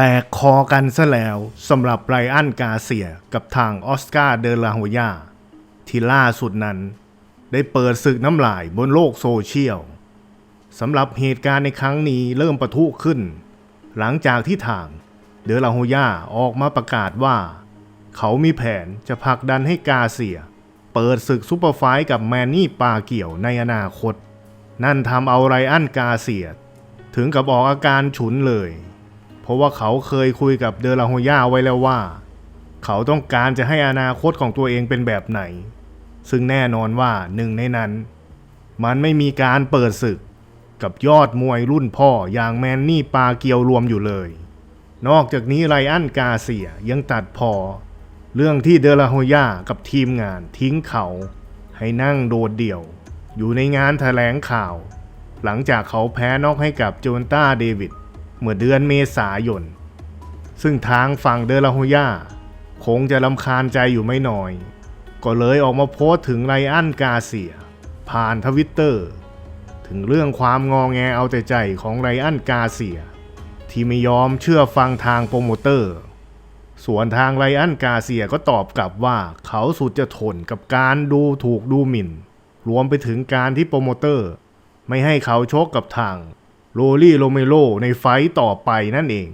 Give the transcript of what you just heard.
แตกคอกันซะแล้วสำหรับไรอันกาเซียกับทางออสการ์เดลาโฮยาที่ล่าสุดนั้น ได้เปิดศึกน้ำลายบนโลกโซเชียลสำหรับเหตุการณ์ในครั้งนี้เริ่มประทุขึ้น หลังจากที่ทางเดลาโฮยาออกมาประกาศว่า เขามีแผนจะผลักดันให้กาเซีย เปิดศึกซูเปอร์ไฟท์กับแมนนี่ปาเกี่ยวในอนาคต นั่นทำเอาไรอันกาเซีย ถึงกับออกอาการฉุนเลย ราะว่าเขาเคยคุยกับเดลาโฮย่าไว้แล้วว่า เขาต้องการจะให้อนาคตของตัวเองเป็นแบบไหน ซึ่งแน่นอนว่าหนึ่งในนั้น มันไม่มีการเปิดศึกกับยอดมวยรุ่นพ่ออย่างแมนนี่ปาเกียวรวมอยู่เลย นอกจากนี้ไรอันกาเซียยังตัดพอ เรื่องที่เดลาโฮย่ากับทีมงานทิ้งเขาให้นั่งโดดเดี่ยว อยู่ในงานแถลงข่าว หลังจากเขาแพ้นอกให้กับโจนต้าเดวิด เมื่อเดือนเมษายน ซึ่งทางฝั่งเดลาโฮย่าคงจะลำคาญใจอยู่ไม่น้อย ก็เลยออกมาโพสต์ถึงไรอันกาเซีย ผ่านทวิตเตอร์ ถึงเรื่องความงอแงเอาแต่ใจของไรอันกาเซีย ที่ไม่ยอมเชื่อฟังทางโปรโมเตอร์ ส่วนทางไรอันกาเซียก็ตอบกลับว่าเขาสุดจะทนกับการดูถูกดูหมิ่น รวมไปถึงการที่โปรโมเตอร์ ไม่ให้เขาชกกับทาง โรลี่โรเมโรในไฟต์ต่อไปนั่นเอง